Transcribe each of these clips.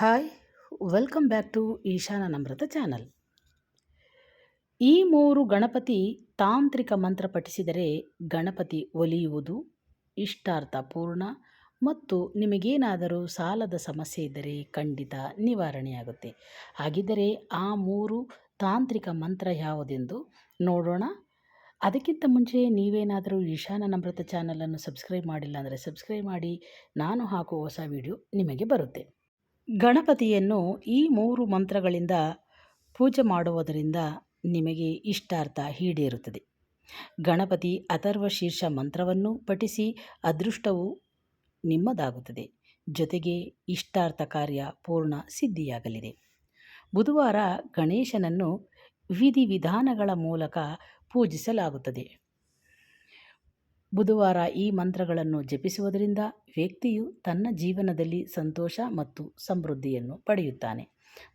Hi, welcome back to Eshana Namrata channel. ಈ ಮೂರು ಗಣಪತಿ ತಾಂತ್ರಿಕ ಮಂತ್ರ ಪಠಿಸಿದರೆ ಗಣಪತಿ ಒಲಿಯುವುದು ಇಷ್ಟಾರ್ಥ ಪೂರ್ಣ ಮತ್ತು ನಿಮಗೇನಾದರೂ ಸಾಲದ ಸಮಸ್ಯೆ ಇದ್ದರೆ ಖಂಡಿತ ನಿವಾರಣೆಯಾಗುತ್ತೆ. ಹಾಗಿದ್ದರೆ ಆ ಮೂರು ತಾಂತ್ರಿಕ ಮಂತ್ರ ಯಾವುದೆಂದು ನೋಡೋಣ. ಅದಕ್ಕಿಂತ ಮುಂಚೆ ನೀವೇನಾದರೂ ಈಶಾನ ನಮ್ರತ ಚಾನಲನ್ನು ಸಬ್ಸ್ಕ್ರೈಬ್ ಮಾಡಿಲ್ಲ ಅಂದರೆ ಸಬ್ಸ್ಕ್ರೈಬ್ ಮಾಡಿ, ನಾನು ಹಾಕುವ ಹೊಸ ವಿಡಿಯೋ ನಿಮಗೆ ಬರುತ್ತೆ. ಗಣಪತಿಯನ್ನು ಈ ಮೂರು ಮಂತ್ರಗಳಿಂದ ಪೂಜೆ ಮಾಡುವುದರಿಂದ ನಿಮಗೆ ಇಷ್ಟಾರ್ಥ ಈಡೇರುತ್ತದೆ. ಗಣಪತಿ ಅಥರ್ವ ಶೀರ್ಷ ಮಂತ್ರವನ್ನು ಪಠಿಸಿ ಅದೃಷ್ಟವು ನಿಮ್ಮದಾಗುತ್ತದೆ. ಜೊತೆಗೆ ಇಷ್ಟಾರ್ಥ ಕಾರ್ಯ ಪೂರ್ಣ ಸಿದ್ಧಿಯಾಗಲಿದೆ. ಬುಧವಾರ ಗಣೇಶನನ್ನು ವಿಧಿವಿಧಾನಗಳ ಮೂಲಕ ಪೂಜಿಸಲಾಗುತ್ತದೆ. ಬುಧವಾರ ಈ ಮಂತ್ರಗಳನ್ನು ಜಪಿಸುವುದರಿಂದ ವ್ಯಕ್ತಿಯು ತನ್ನ ಜೀವನದಲ್ಲಿ ಸಂತೋಷ ಮತ್ತು ಸಮೃದ್ಧಿಯನ್ನು ಪಡೆಯುತ್ತಾನೆ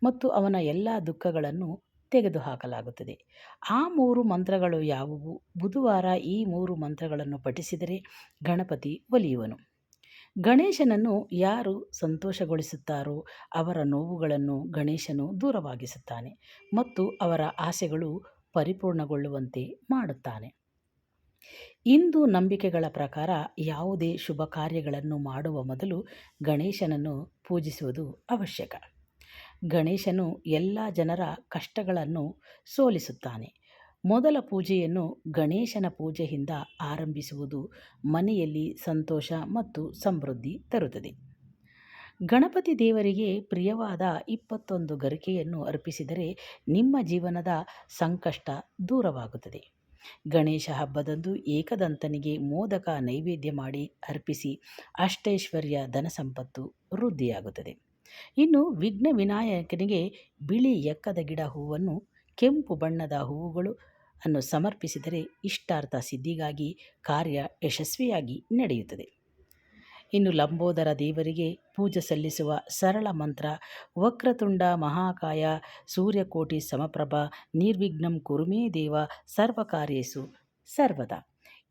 ಮತ್ತು ಅವನ ಎಲ್ಲ ದುಃಖಗಳನ್ನು ತೆಗೆದುಹಾಕಲಾಗುತ್ತದೆ. ಆ ಮೂರು ಮಂತ್ರಗಳು ಯಾವುವು? ಬುಧವಾರ ಈ ಮೂರು ಮಂತ್ರಗಳನ್ನು ಪಠಿಸಿದರೆ ಗಣಪತಿ ಒಲಿಯುವನು. ಗಣೇಶನನ್ನು ಯಾರು ಸಂತೋಷಗೊಳಿಸುತ್ತಾರೋ ಅವರ ನೋವುಗಳನ್ನು ಗಣೇಶನು ದೂರವಾಗಿಸುತ್ತಾನೆ ಮತ್ತು ಅವರ ಆಸೆಗಳು ಪರಿಪೂರ್ಣಗೊಳ್ಳುವಂತೆ ಮಾಡುತ್ತಾನೆ. ಇಂದು ನಂಬಿಕೆಗಳ ಪ್ರಕಾರ ಯಾವುದೇ ಶುಭ ಕಾರ್ಯಗಳನ್ನು ಮಾಡುವ ಮೊದಲು ಗಣೇಶನನ್ನು ಪೂಜಿಸುವುದು ಅವಶ್ಯಕ. ಗಣೇಶನು ಎಲ್ಲ ಜನರ ಕಷ್ಟಗಳನ್ನು ಸೋಲಿಸುತ್ತಾನೆ. ಮೊದಲ ಪೂಜೆಯನ್ನು ಗಣೇಶನ ಪೂಜೆಯಿಂದ ಆರಂಭಿಸುವುದು ಮನೆಯಲ್ಲಿ ಸಂತೋಷ ಮತ್ತು ಸಮೃದ್ಧಿ ತರುತ್ತದೆ. ಗಣಪತಿ ದೇವರಿಗೆ ಪ್ರಿಯವಾದ ಇಪ್ಪತ್ತೊಂದು ಗರಿಕೆಯನ್ನು ಅರ್ಪಿಸಿದರೆ ನಿಮ್ಮ ಜೀವನದ ಸಂಕಷ್ಟ ದೂರವಾಗುತ್ತದೆ. ಗಣೇಶ ಹಬ್ಬದಂದು ಏಕದಂತನಿಗೆ ಮೋದಕ ನೈವೇದ್ಯ ಮಾಡಿ ಅರ್ಪಿಸಿ ಅಷ್ಟೈಶ್ವರ್ಯ ಧನ ಸಂಪತ್ತು ವೃದ್ಧಿಯಾಗುತ್ತದೆ. ಇನ್ನು ವಿಘ್ನ ವಿನಾಯಕನಿಗೆ ಬಿಳಿ ಎಕ್ಕದ ಗಿಡ ಹೂವನ್ನು, ಕೆಂಪು ಬಣ್ಣದ ಹೂವುಗಳು ಅನ್ನು ಸಮರ್ಪಿಸಿದರೆ ಇಷ್ಟಾರ್ಥ ಸಿದ್ಧಿಗಾಗಿ ಕಾರ್ಯ ಯಶಸ್ವಿಯಾಗಿ ನಡೆಯುತ್ತದೆ. ಇನ್ನು ಲಂಬೋದರ ದೇವರಿಗೆ ಪೂಜೆ ಸಲ್ಲಿಸುವ ಸರಳ ಮಂತ್ರ, ವಕ್ರತುಂಡ ಮಹಾಕಾಯ, ಸೂರ್ಯಕೋಟಿ ಸಮಪ್ರಭ, ನಿರ್ವಿಘ್ನಂ ಕುರುಮೇ ದೇವ, ಸರ್ವಕಾರ್ಯೇಸು, ಸರ್ವದ.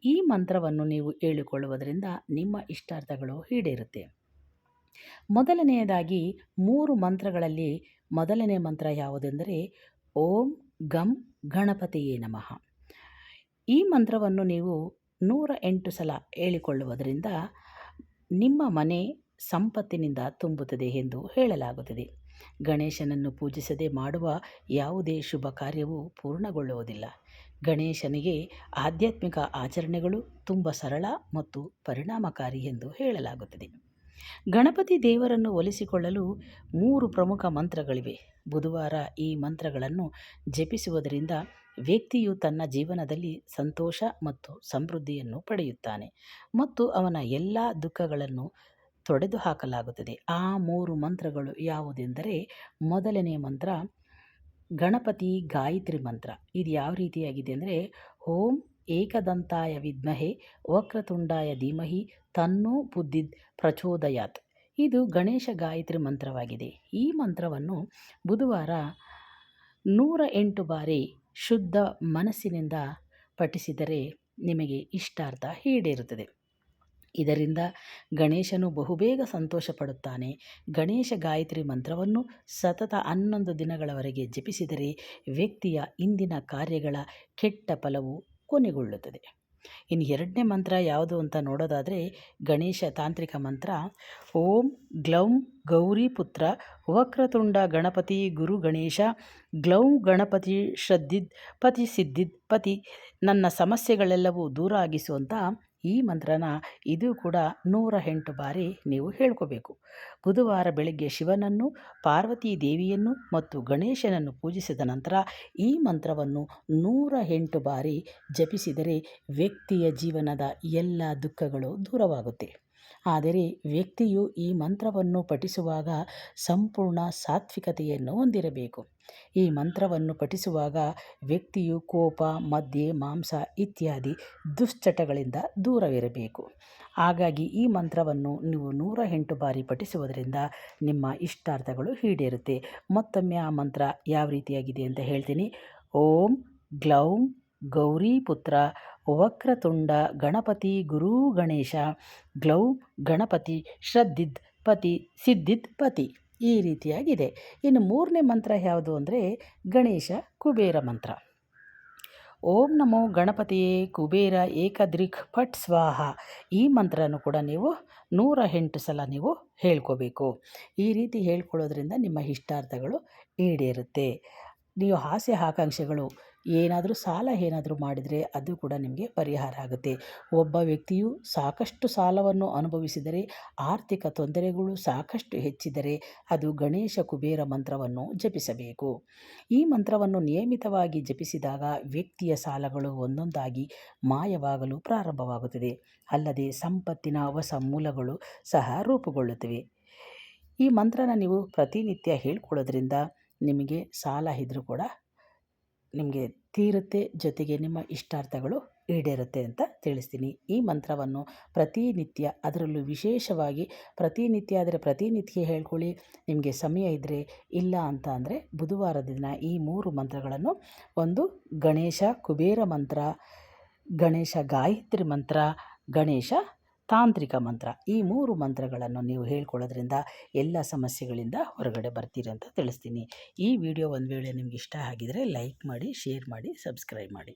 ಈ ಮಂತ್ರವನ್ನು ನೀವು ಹೇಳಿಕೊಳ್ಳುವುದರಿಂದ ನಿಮ್ಮ ಇಷ್ಟಾರ್ಥಗಳು ಈಡೇರುತ್ತೆ. ಮೊದಲನೆಯದಾಗಿ ಮೂರು ಮಂತ್ರಗಳಲ್ಲಿ ಮೊದಲನೇ ಮಂತ್ರ ಯಾವುದೆಂದರೆ, ಓಂ ಗಂ ಗಣಪತಿಯೇ ನಮಃ. ಈ ಮಂತ್ರವನ್ನು ನೀವು ನೂರ ಎಂಟು ಸಲ ಹೇಳಿಕೊಳ್ಳುವುದರಿಂದ ನಿಮ್ಮ ಮನೆ ಸಂಪತ್ತಿನಿಂದ ತುಂಬುತ್ತದೆ ಎಂದು ಹೇಳಲಾಗುತ್ತದೆ. ಗಣೇಶನನ್ನು ಪೂಜಿಸದೆ ಮಾಡುವ ಯಾವುದೇ ಶುಭ ಕಾರ್ಯವೂ ಪೂರ್ಣಗೊಳ್ಳುವುದಿಲ್ಲ. ಗಣೇಶನಿಗೆ ಆಧ್ಯಾತ್ಮಿಕ ಆಚರಣೆಗಳು ತುಂಬ ಸರಳ ಮತ್ತು ಪರಿಣಾಮಕಾರಿ ಎಂದು ಹೇಳಲಾಗುತ್ತದೆ. ಗಣಪತಿ ದೇವರನ್ನು ಒಲಿಸಿಕೊಳ್ಳಲು ಮೂರು ಪ್ರಮುಖ ಮಂತ್ರಗಳಿವೆ. ಬುಧವಾರ ಈ ಮಂತ್ರಗಳನ್ನು ಜಪಿಸುವುದರಿಂದ ವ್ಯಕ್ತಿಯು ತನ್ನ ಜೀವನದಲ್ಲಿ ಸಂತೋಷ ಮತ್ತು ಸಮೃದ್ಧಿಯನ್ನು ಪಡೆಯುತ್ತಾನೆ ಮತ್ತು ಅವನ ಎಲ್ಲ ದುಃಖಗಳನ್ನು ತೊಡೆದು ಹಾಕಲಾಗುತ್ತದೆ ಆ ಮೂರು ಮಂತ್ರಗಳು ಯಾವುದೆಂದರೆ ಮೊದಲನೇ ಮಂತ್ರ, ಗಣಪತಿ ಗಾಯತ್ರಿ ಮಂತ್ರ. ಇದು ಯಾವ ರೀತಿಯಾಗಿದೆ ಅಂದರೆ, ಓಂ ಏಕದಂತಾಯ ವಿದ್ಮಹೆ ವಕ್ರತುಂಡಾಯ ಧೀಮಹಿ ತನ್ನೋ ಬುದ್ಧಿ ಪ್ರಚೋದಯಾತ್. ಇದು ಗಣೇಶ ಗಾಯತ್ರಿ ಮಂತ್ರವಾಗಿದೆ. ಈ ಮಂತ್ರವನ್ನು ಬುಧವಾರ ನೂರ ಎಂಟು ಬಾರಿ ಶುದ್ಧ ಮನಸ್ಸಿನಿಂದ ಪಠಿಸಿದರೆ ನಿಮಗೆ ಇಷ್ಟಾರ್ಥ ಈಡೇರುತ್ತದೆ. ಇದರಿಂದ ಗಣೇಶನು ಬಹುಬೇಗ ಸಂತೋಷ ಪಡುತ್ತಾನೆ ಗಣೇಶ ಗಾಯತ್ರಿ ಮಂತ್ರವನ್ನು ಸತತ ಹನ್ನೊಂದು ದಿನಗಳವರೆಗೆ ಜಪಿಸಿದರೆ ವ್ಯಕ್ತಿಯ ಇಂದಿನ ಕಾರ್ಯಗಳ ಕೆಟ್ಟ ಫಲವು ಕೊನೆಗೊಳ್ಳುತ್ತದೆ. ಇನ್ನು ಎರಡನೇ ಮಂತ್ರ ಯಾವುದು ಅಂತ ನೋಡೋದಾದರೆ ಗಣೇಶ ತಾಂತ್ರಿಕ ಮಂತ್ರ. ಓಂ ಗ್ಲೌಂ ಗೌರಿ ಪುತ್ರ ವಕ್ರತುಂಡ ಗಣಪತಿ ಗುರು ಗಣೇಶ ಗ್ಲೌಂ ಗಣಪತಿ ಶ್ರದ್ಧಿದ್ ಪತಿ ಸಿದ್ಧಿದ್ ಪತಿ ನನ್ನ ಸಮಸ್ಯೆಗಳೆಲ್ಲವೂ ದೂರ ಆಗಿಸುವಂಥ ಈ ಮಂತ್ರನ ಇದು ಕೂಡ ನೂರ ಎಂಟು ಬಾರಿ ನೀವು ಹೇಳ್ಕೋಬೇಕು. ಬುಧವಾರ ಬೆಳಗ್ಗೆ ಶಿವನನ್ನು, ಪಾರ್ವತಿ ದೇವಿಯನ್ನು ಮತ್ತು ಗಣೇಶನನ್ನು ಪೂಜಿಸಿದ ನಂತರ ಈ ಮಂತ್ರವನ್ನು ನೂರ ಎಂಟು ಬಾರಿ ಜಪಿಸಿದರೆ ವ್ಯಕ್ತಿಯ ಜೀವನದ ಎಲ್ಲ ದುಃಖಗಳು ದೂರವಾಗುತ್ತೆ. ಆದರೆ ವ್ಯಕ್ತಿಯು ಈ ಮಂತ್ರವನ್ನು ಪಠಿಸುವಾಗ ಸಂಪೂರ್ಣ ಸಾತ್ವಿಕತೆಯನ್ನು ಹೊಂದಿರಬೇಕು. ಈ ಮಂತ್ರವನ್ನು ಪಠಿಸುವಾಗ ವ್ಯಕ್ತಿಯು ಕೋಪ, ಮದ್ಯೆ, ಮಾಂಸ ಇತ್ಯಾದಿ ದುಶ್ಚಟಗಳಿಂದ ದೂರವಿರಬೇಕು. ಹಾಗಾಗಿ ಈ ಮಂತ್ರವನ್ನು ನೀವು ನೂರ ಎಂಟು ಬಾರಿ ಪಠಿಸುವುದರಿಂದ ನಿಮ್ಮ ಇಷ್ಟಾರ್ಥಗಳು ಈಡೇರುತ್ತೆ. ಮತ್ತೊಮ್ಮೆ ಆ ಮಂತ್ರ ಯಾವ ರೀತಿಯಾಗಿದೆ ಅಂತ ಹೇಳ್ತೀನಿ. ಓಂ, ಗ್ಲೌಂ ಗೌರಿ ಪುತ್ರ ವಕ್ರತುಂಡ, ಗಣಪತಿ, ಗುರು ಗಣೇಶ, ಗ್ಲೌ, ಗಣಪತಿ, ಶ್ರದ್ಧಿದ್ ಪತಿ, ಸಿದ್ಧಿದ್ ಪತಿ ಈ ರೀತಿಯಾಗಿದೆ. ಇನ್ನು ಮೂರನೇ ಮಂತ್ರ ಯಾವುದು ಅಂದರೆ ಗಣೇಶ ಕುಬೇರ ಮಂತ್ರ. ಓಂ ನಮೋ ಗಣಪತಿಯೇ ಕುಬೇರ ಏಕದ್ರಿಕ್ ಫಟ್ ಸ್ವಾಹ. ಈ ಮಂತ್ರನೂ ಕೂಡ ನೀವು ನೂರ ಎಂಟು ಸಲ ನೀವು ಹೇಳ್ಕೋಬೇಕು. ಈ ರೀತಿ ಹೇಳ್ಕೊಳ್ಳೋದ್ರಿಂದ ನಿಮ್ಮ ಇಷ್ಟಾರ್ಥಗಳು ಈಡೇರುತ್ತೆ. ನೀವು ಆಸೆ ಆಕಾಂಕ್ಷೆಗಳು ಏನಾದರೂ ಸಾಲ ಏನಾದರೂ ಮಾಡಿದರೆ ಅದು ಕೂಡ ನಿಮಗೆ ಪರಿಹಾರ ಆಗುತ್ತೆ. ಒಬ್ಬ ವ್ಯಕ್ತಿಯು ಸಾಕಷ್ಟು ಸಾಲವನ್ನು ಅನುಭವಿಸಿದರೆ, ಆರ್ಥಿಕ ತೊಂದರೆಗಳು ಸಾಕಷ್ಟು ಹೆಚ್ಚಿದರೆ ಅದು ಗಣೇಶ ಕುಬೇರ ಮಂತ್ರವನ್ನು ಜಪಿಸಬೇಕು. ಈ ಮಂತ್ರವನ್ನು ನಿಯಮಿತವಾಗಿ ಜಪಿಸಿದಾಗ ವ್ಯಕ್ತಿಯ ಸಾಲಗಳು ಒಂದೊಂದಾಗಿ ಮಾಯವಾಗಲು ಪ್ರಾರಂಭವಾಗುತ್ತದೆ. ಅಲ್ಲದೆ ಸಂಪತ್ತಿನ ಹೊಸ ಮೂಲಗಳು ಸಹ ರೂಪುಗೊಳ್ಳುತ್ತವೆ. ಈ ಮಂತ್ರನ ನೀವು ಪ್ರತಿನಿತ್ಯ ಹೇಳ್ಕೊಳ್ಳೋದ್ರಿಂದ ನಿಮಗೆ ಸಾಲ ಇದ್ದರೂ ಕೂಡ ನಿಮಗೆ ತೀರುತ್ತೆ ಜೊತೆಗೆ ನಿಮ್ಮ ಇಷ್ಟಾರ್ಥಗಳು ಈಡೇರುತ್ತೆ ಅಂತ ತಿಳಿಸ್ತೀನಿ. ಈ ಮಂತ್ರವನ್ನು ಪ್ರತಿನಿತ್ಯ ಅದರಲ್ಲೂ ವಿಶೇಷವಾಗಿ ಪ್ರತಿನಿತ್ಯ ಆದರೆ ಪ್ರತಿನಿತ್ಯ ಹೇಳ್ಕೊಳ್ಳಿ. ನಿಮಗೆ ಸಮಯ ಇದ್ದರೆ ಇಲ್ಲ ಅಂತ ಅಂದರೆ ಬುಧವಾರದ ದಿನ ಈ ಮೂರು ಮಂತ್ರಗಳನ್ನು ಒಂದು ಗಣೇಶ ಕುಬೇರ ಮಂತ್ರ, ಗಣೇಶ ಗಾಯತ್ರಿ ಮಂತ್ರ, ಗಣೇಶ ತಾಂತ್ರಿಕ ಮಂತ್ರ. ಈ ಮೂರು ಮಂತ್ರಗಳನ್ನು ನೀವು ಹೇಳ್ಕೊಳ್ಳೋದ್ರಿಂದ ಎಲ್ಲ ಸಮಸ್ಯೆಗಳಿಂದ ಹೊರಗಡೆ ಬರ್ತೀರಿ ಅಂತ ತಿಳಿಸ್ತೀನಿ. ಈ ವಿಡಿಯೋ ಒಂದು ವೇಳೆ ನಿಮ್ಗೆ ಇಷ್ಟ ಆಗಿದರೆ ಲೈಕ್ ಮಾಡಿ, ಶೇರ್ ಮಾಡಿ, ಸಬ್ಸ್ಕ್ರೈಬ್ ಮಾಡಿ.